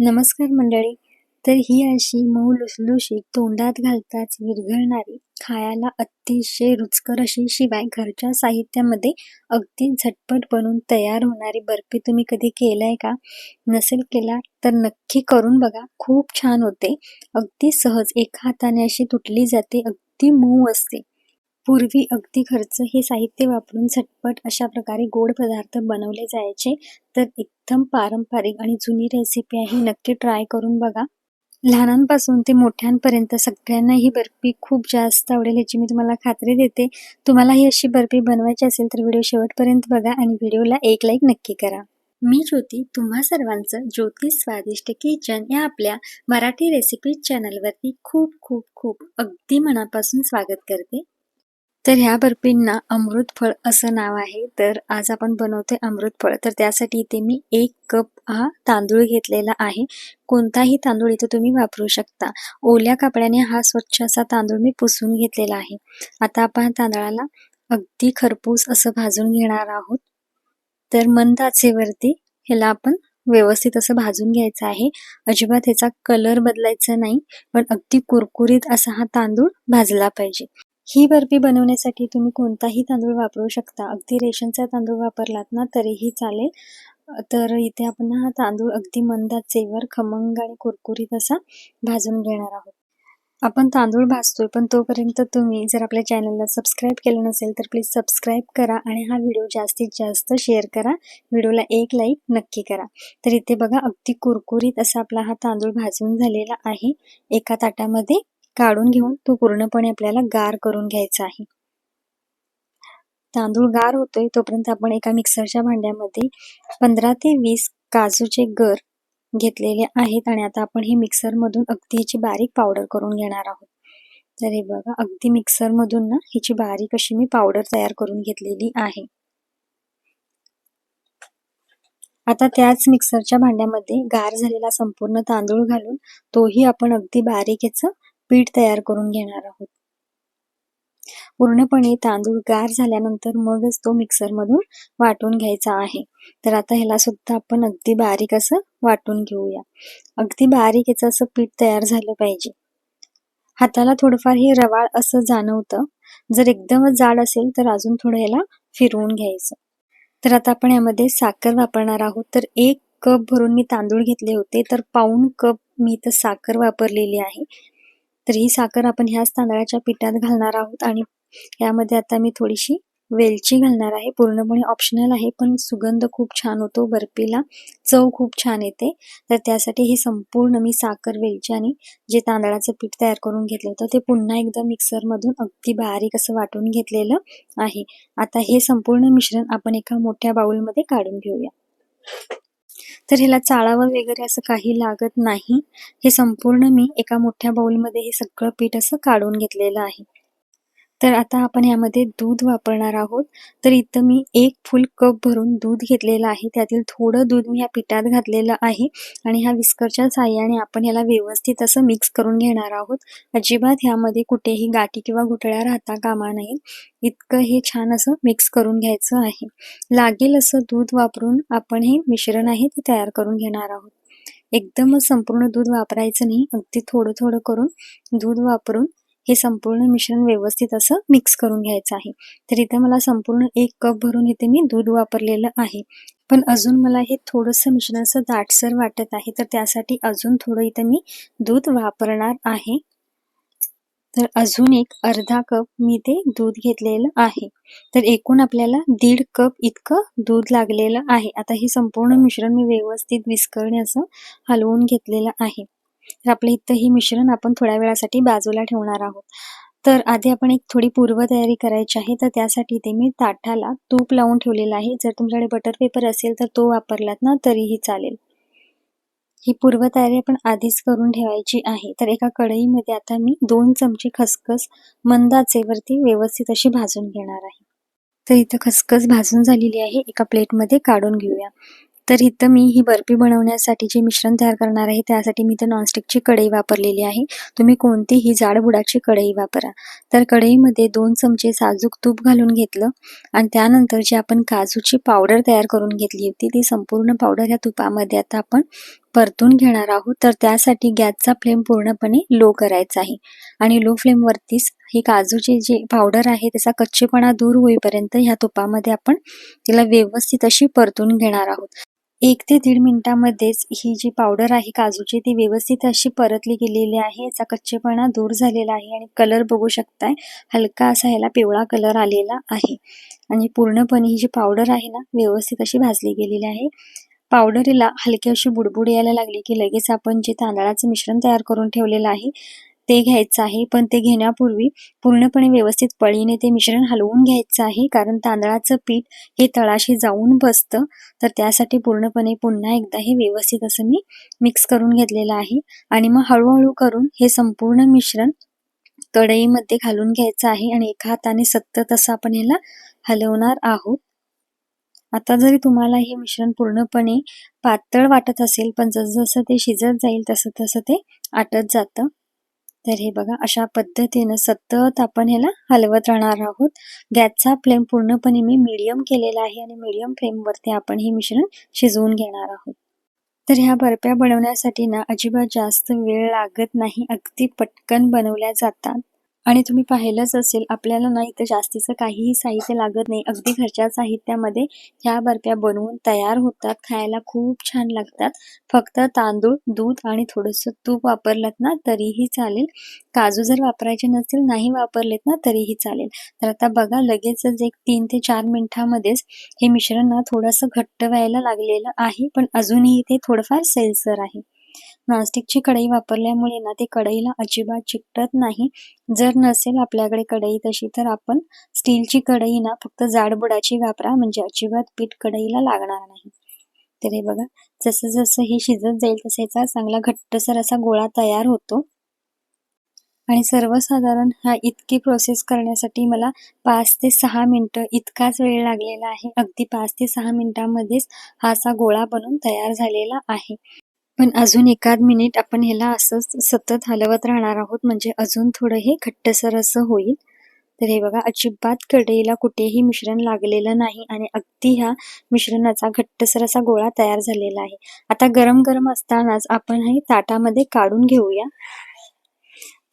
नमस्कार मंडळी. तर ही अशी मऊ लुसलुशीत तोंडात घालताच विरघळणारी खायला अतिशय रुचकर अशी शिवाय घरच्या साहित्यामध्ये अगदी झटपट बनून तयार होणारी बर्फी तुम्ही कधी केलाय का? नसेल केला तर नक्की करून बघा. खूप छान होते. अगदी सहज एका हाताने अशी तुटली जाते अगदी मऊ असते. पूर्वी अगदी खर्च हे साहित्य वापरून झटपट अशा प्रकारे गोड पदार्थ बनवले जायचे. तर एकदम पारंपरिक आणि जुनी रेसिपी आहे नक्की ट्राय करून बघा. लहानांपासून ते मोठ्यांपर्यंत सगळ्यांना ही बर्फी खूप जास्त आवडेल याची मी तुम्हाला खात्री देते. तुम्हाला ही अशी बर्फी बनवायची असेल तर व्हिडिओ शेवटपर्यंत बघा आणि व्हिडिओला एक लाईक नक्की करा. मी ज्योती तुम्हा सर्वांचं ज्योती स्वादिष्ट किचन या आपल्या मराठी रेसिपी चॅनलवरती खूप खूप खूप अगदी मनापासून स्वागत करते. तर ह्या बर्फींना अमृत फळ असं नाव आहे. तर आज आपण बनवतोय अमृत फळ तर त्यासाठी इथे मी एक कप हा तांदूळ घेतलेला आहे. कोणताही तांदूळ इथे तुम्ही वापरू शकता. ओल्या कापड्याने हा स्वच्छ असा तांदूळ मी पुसून घेतलेला आहे. आता आपण तांदळाला अगदी खरपूस असं भाजून घेणार आहोत. तर मंद आचेवरती ह्याला आपण व्यवस्थित असं भाजून घ्यायचं आहे. अजिबात ह्याचा कलर बदलायचा नाही पण अगदी कुरकुरीत असा हा तांदूळ भाजला पाहिजे. ही बर्फी बनवण्यासाठी तुम्ही कोणताही तांदूळ वापरू शकता. अगदी रेशनचा तांदूळ वापरलात ना तरीही चालेल. तर इथे आपण हा तांदूळ अगदी मंदाचेवर खमंग आणि कुरकुरीत असा भाजून घेणार आहोत. आपण तांदूळ भाजतोय पण तोपर्यंत तुम्ही जर आपल्या चॅनलला सबस्क्राईब केलं नसेल तर प्लीज सबस्क्राईब करा आणि हा व्हिडिओ जास्तीत जास्त शेअर करा. व्हिडिओला एक लाईक नक्की करा. तर इथे बघा अगदी कुरकुरीत असा आपला हा तांदूळ भाजून झालेला आहे. एका ताटामध्ये काढून घेऊन तो पूर्णपणे आपल्याला गार करून घ्यायचा आहे. तांदूळ गार होतोय तोपर्यंत आपण एका मिक्सरच्या भांड्यामध्ये पंधरा ते वीस काजूचे गर घेतलेले आहेत आणि आता आपण हे मिक्सरमधून अगदी ह्याची बारीक पावडर करून घेणार आहोत. तर हे बघा अगदी मिक्सरमधून ना ह्याची बारीक अशी मी पावडर तयार करून घेतलेली आहे. आता त्याच मिक्सरच्या भांड्यामध्ये गार झालेला संपूर्ण तांदूळ घालून तोही आपण अगदी बारीक याचं पीठ तयार करून घेणार आहोत. पूर्णपणे तांदूळ गार झाल्यानंतर मगच तो मिक्सर मधून वाटून घ्यायचा आहे. तर आता ह्याला सुद्धा आपण अगदी बारीक असं वाटून घेऊया. अगदी बारीक याचं असं पीठ तयार झालं पाहिजे. हाताला थोडंफार हे रवाळ असं जाणवतं. जर एकदमच जाड असेल तर अजून थोडं याला फिरवून घ्यायचं. तर आता आपण यामध्ये साखर वापरणार आहोत. तर एक कप भरून मी तांदूळ घेतले होते. तर पाऊण कप मी इथं साखर वापरलेली आहे. तर ही साखर आपण ह्याच तांदळाच्या पिठात घालणार आहोत आणि यामध्ये आता मी थोडीशी वेलची घालणार आहे. पूर्णपणे ऑप्शनल आहे पण सुगंध खूप छान होतो बर्फीला. चव खूप छान येते. तर त्यासाठी हे संपूर्ण मी साखर वेलची आणि जे तांदळाचं पीठ तयार करून घेतलं होतं ते पुन्हा एकदा मिक्सरमधून अगदी बारीक असं वाटून घेतलेलं आहे. आता हे संपूर्ण मिश्रण आपण एका मोठ्या बाउलमध्ये काढून घेऊया. तर ह्याला चाळावं वगैरे असं काही लागत नाही. हे संपूर्ण मी एका मोठ्या बाउलमध्ये हे सगळं पीठ असं काढून घेतलेलं आहे. तर आता आपण यामध्ये दूध वापरणार आहोत. तर इथं मी एक फुल कप भरून दूध घेतलेलं आहे. त्यातील थोडं दूध मी या पिठात घातलेलं आहे. आणि ह्या विस्करच्या साह्याने आपण याला व्यवस्थित असं मिक्स करून घेणार आहोत. अजिबात ह्यामध्ये कुठेही गाठी किंवा गुटळ्या राहता कामा नये. इतकं हे छान असं मिक्स करून घ्यायचं आहे. लागेल असं दूध वापरून आपण हे मिश्रण आहे ते तयार करून घेणार आहोत. एकदमच संपूर्ण दूध वापरायचं नाही. अगदी थोडं थोडं करून दूध वापरून हे संपूर्ण मिश्रण व्यवस्थित असं मिक्स करून घ्यायचं आहे. तर इथे मला संपूर्ण एक कप भरून इथे मी दूध वापरलेलं आहे. पण अजून मला हे थोडंसं मिश्रण असं दाटसर वाटत आहे तर त्यासाठी अजून थोडं इथं मी दूध वापरणार आहे. तर अजून एक अर्धा कप मी ते दूध घेतलेलं आहे. तर एकूण आपल्याला दीड कप इतकं दूध लागलेलं आहे. आता हे संपूर्ण मिश्रण मी व्यवस्थित विस्कळणे असं हलवून घेतलेलं आहे. तर आपलं इथं हे मिश्रण आपण थोड्या वेळासाठी बाजूला ठेवणार आहोत. तर आधी आपण एक थोडी पूर्वतयारी करायची आहे तर त्यासाठी ते मी ताटाला तूप लावून ठेवलेलं आहे. जर तुमच्याकडे बटर पेपर असेल तर तो वापरलात ना तरीही चालेल. ही पूर्वतयारी आपण आधीच करून ठेवायची आहे. तर एका कढईमध्ये आता मी दोन चमचे खसखस मंदाचेवरती व्यवस्थित अशी भाजून घेणार आहे. तर इथं खसखस भाजून झालेली आहे. एका प्लेटमध्ये काढून घेऊया. तर इथं मी ही बर्फी बनवण्यासाठी जे मिश्रण तयार करणार आहे त्यासाठी मी इथं नॉनस्टिकची कढई वापरलेली आहे. तुम्ही कोणतीही जाड बुडाची कढई वापरा. तर कढईमध्ये दोन चमचे साजूक तूप घालून घेतलं आणि त्यानंतर जी आपण काजूची पावडर तयार करून घेतली होती ती संपूर्ण पावडर ह्या तुपामध्ये आता आपण परतून घेणार आहोत. तर त्यासाठी गॅसचा फ्लेम पूर्णपणे लो करायचा आहे. आणि लो फ्लेमवरतीच ही काजूची जे पावडर आहे त्याचा कच्चेपणा दूर होईपर्यंत ह्या तुपामध्ये आपण तिला व्यवस्थित अशी परतून घेणार आहोत. एक ते दीड मिनिटामध्येच ही जी पावडर आहे काजूची ती व्यवस्थित अशी परतली गेलेली आहे. याचा कच्चेपणा दूर झालेला आहे आणि कलर बघू शकताय हलका असा ह्याला पिवळा कलर आलेला आहे. आणि पूर्णपणे ही जी पावडर आहे ना व्यवस्थित अशी भाजली गेलेली आहे. पावडरीला हलकी अशी बुडबुड यायला लागली की लगेच आपण जे तांदळाचं मिश्रण तयार करून ठेवलेलं आहे ते घ्यायचं आहे. पण ते घेण्यापूर्वी पूर्णपणे व्यवस्थित पळीने ते मिश्रण हलवून घ्यायचं आहे. कारण तांदळाचं पीठ हे तळाशी जाऊन बसतं. तर त्यासाठी पूर्णपणे पुन्हा एकदा हे व्यवस्थित असं मी मिक्स करून घेतलेलं आहे. आणि मग हळूहळू करून हे संपूर्ण मिश्रण कढईमध्ये घालून घ्यायचं आहे. आणि एका हाताने सतत असं आपण ह्याला हलवणार आहोत. आता जरी तुम्हाला हे मिश्रण पूर्णपणे पातळ वाटत असेल पण जसं ते शिजत जाईल तसं तसं ते आटत जातं. तर हे बघा अशा पद्धतीनं सतत आपण ह्याला हलवत राहणार आहोत. गॅसचा फ्लेम पूर्णपणे मी मीडियम केलेला आहे आणि मीडियम फ्लेमवरती आपण हे मिश्रण शिजवून घेणार आहोत. तर ह्या बर्फ्या बनवण्यासाठी ना अजिबात जास्त वेळ लागत नाही. अगदी पटकन बनवल्या जातात. आणि तुम्ही पाहिलंच असेल आपल्याला ना इथं जास्तीचं काहीही साहित्य लागत नाही. अगदी घरच्या साहित्यामध्ये ह्या बर्फ्या बनवून तयार होतात खायला खूप छान लागतात. फक्त तांदूळ दूध आणि थोडंसं तूप वापरलं ना तरीही चालेल. काजू जर वापरायचे नसतील नाही वापरलेत ना तरीही चालेल. तर आता बघा लगेचच एक तीन ते चार मिनिटांमध्येच हे मिश्रण ना थोडंसं घट्ट व्हायला लागलेलं आहे पण अजूनही ते थोडंफार सैलसर आहे. नॉनस्टिकची कढई वापरल्यामुळे ना ते कढईला अजिबात चिकटत नाही. जर नसेल आपल्याकडे कढई तशी तर आपण स्टीलची कढई ना फक्त जाडबुडाची वापरा म्हणजे अजिबात पीठ कढईला लागणार नाही. तर हे बघा जसं जसं हे शिजत जाईल तसं याचा चांगला घट्टसर असा गोळा तयार होतो. आणि सर्वसाधारण हा इतकी प्रोसेस करण्यासाठी मला पाच ते सहा मिनटं इतकाच वेळ लागलेला आहे. अगदी पाच ते सहा मिनटांमध्येच हा असा गोळा बनून तयार झालेला आहे. पण अजून एकाद मिनिट आपण ह्याला असंच सतत हलवत राहणार आहोत. म्हणजे अजून थोडं हे घट्टसर असं होईल. तर हे बघा अजिबात कढईला कुठेही मिश्रण लागलेलं नाही आणि अगदी ह्या मिश्रणाचा घट्टसर असा गोळा तयार झालेला आहे. आता गरम गरम असतानाच आपण हे ताटामध्ये काढून घेऊया.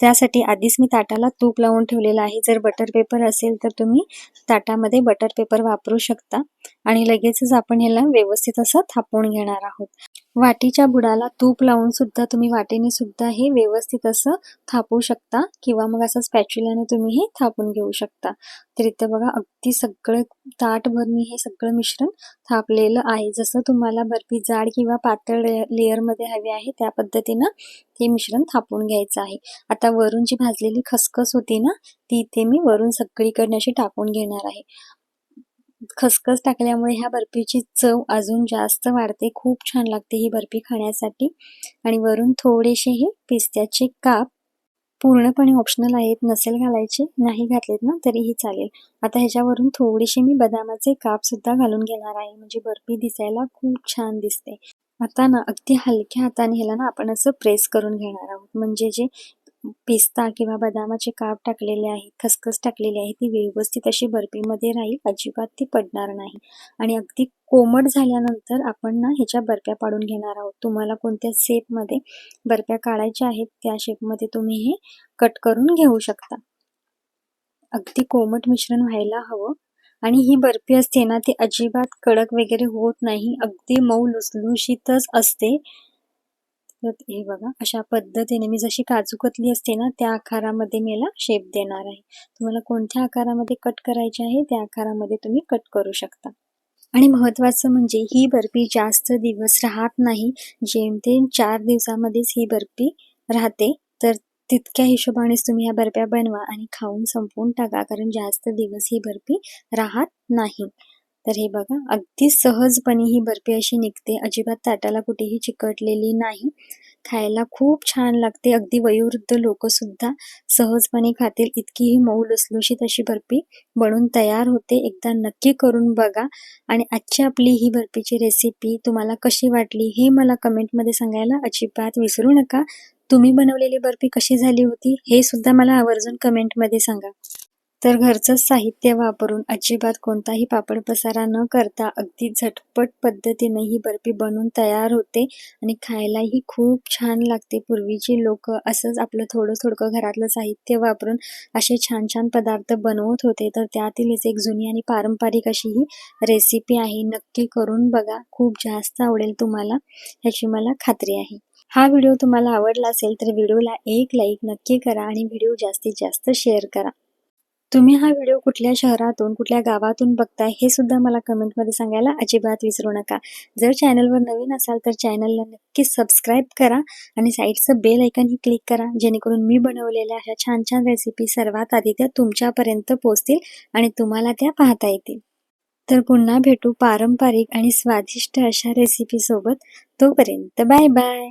त्यासाठी आधीच मी ताटाला तूप लावून ठेवलेलं आहे. जर बटर पेपर असेल तर तुम्ही ताटामध्ये बटर पेपर वापरू शकता. आणि लगेचच आपण ह्याला व्यवस्थित असं थापून घेणार आहोत. वाटीच्या बुडाला तूप लावून सुद्धा तुम्ही वाटेने सुद्धा हे व्यवस्थित असं थापू शकता किंवा मग असं स्पॅच्युलाने तुम्ही हे थापून घेऊ शकता. तर इथं बघा अगदी सगळं ताटभर मी हे सगळं मिश्रण थापलेलं आहे. जसं तुम्हाला बर्फी जाड किंवा पातळ लेअरमध्ये हवे आहे त्या पद्धतीनं ते मिश्रण थापून घ्यायचं आहे. आता वरून जी भाजलेली खसखस होती ना ती इथे मी वरून सगळीकडनं अशी टाकून घेणार आहे. खसखस टाकल्यामुळे ह्या बर्फीची चव अजून जास्त वाढते. खूप छान लागते ही बर्फी खाण्यासाठी. आणि वरून थोडेसे हे पिस्त्याचे काप पूर्णपणे ऑप्शनल आहेत. नसेल घालायचे नाही घातलेत ना तरीही चालेल. आता ह्याच्यावरून थोडेसे मी बदामाचे काप सुद्धा घालून घेणार आहे. म्हणजे बर्फी दिसायला खूप छान दिसते. आता ना अगदी हलक्या हाताने ह्याला ना आपण असं प्रेस करून घेणार आहोत. म्हणजे जे पिस्ता किंवा बदामाचे काप टाकलेले आहेत खसखस टाकलेली आहे ती व्यवस्थित अशी बर्फीमध्ये राहील अजिबात ती पडणार नाही. आणि अगदी कोमट झाल्यानंतर आपण ना ह्याच्या बर्फ्या पाडून घेणार आहोत. तुम्हाला कोणत्या शेपमध्ये बर्फ्या काढायच्या आहेत त्या शेपमध्ये तुम्ही हे कट करून घेऊ शकता. अगदी कोमट मिश्रण व्हायला हवं. आणि ही बर्फी असते ना ती अजिबात कडक वगैरे होत नाही. अगदी मऊ लुसलुशीतच असते. तर हे बघा अशा पद्धतीने मी जशी काजू कतली असते ना त्या आकारामध्ये मी याला शेप देणार आहे. तुम्हाला कोणत्या आकारामध्ये कट करायचे आहे त्या आकारामध्ये तुम्ही कट करू शकता. आणि महत्त्वाचं म्हणजे ही बर्फी जास्त दिवस राहत नाही. जेमतेम चार दिवसामध्येच ही बर्फी राहते. तर तितक्या हिशोबानेच तुम्ही ह्या बर्फ्या बनवा आणि खाऊन संपवून टाका कारण जास्त दिवस ही बर्फी राहत नाही. तर हे बघा अगदी सहजपणे ही बर्फी अशी निघते. अजिबात ताटाला कुठेही चिकटलेली नाही. खायला खूप छान लागते. अगदी वयोवृद्ध लोक सुद्धा सहजपणे खातील. इतकी ही मऊ लुसलुशीत अशी बर्फी बनून तयार होते. एकदा नक्की करून बघा. आणि आजची आपली ही बर्फीची रेसिपी तुम्हाला कशी वाटली हे मला कमेंटमध्ये सांगायला अजिबात विसरू नका. तुम्ही बनवलेली बर्फी कशी झाली होती हे सुद्धा मला आवर्जून कमेंटमध्ये सांगा. तर घरचंच साहित्य वापरून अजिबात कोणताही पापड पसारा न करता अगदी झटपट पद्धतीने ही बर्फी बनवून तयार होते आणि खायलाही खूप छान लागते. पूर्वीची लोक असंच आपलं थोडं थोडकं घरातलं साहित्य वापरून असे छान छान पदार्थ बनवत होते. तर त्यातीलच एक जुनी आणि पारंपरिक अशी ही रेसिपी आहे. नक्की करून बघा. खूप जास्त आवडेल तुम्हाला. ह्याची मला खात्री आहे. हा व्हिडिओ तुम्हाला आवडला असेल तर व्हिडिओला एक लाईक नक्की करा आणि व्हिडिओ जास्तीत जास्त शेअर करा. तुम्ही हा व्हिडिओ कुठल्या शहरातून कुठल्या गावातून बघताय हे सुद्धा मला कमेंटमध्ये सांगायला अजिबात विसरू नका. जर चॅनलवर नवीन असाल तर चॅनलला नक्की सबस्क्राईब करा आणि साईडचं बेल ऐकनही क्लिक करा जेणेकरून मी बनवलेल्या अशा छान छान रेसिपी सर्वात आधी त्या तुमच्यापर्यंत पोहोचतील आणि तुम्हाला त्या पाहता येतील. तर पुन्हा भेटू पारंपरिक आणि स्वादिष्ट अशा रेसिपीसोबत तोपर्यंत बाय बाय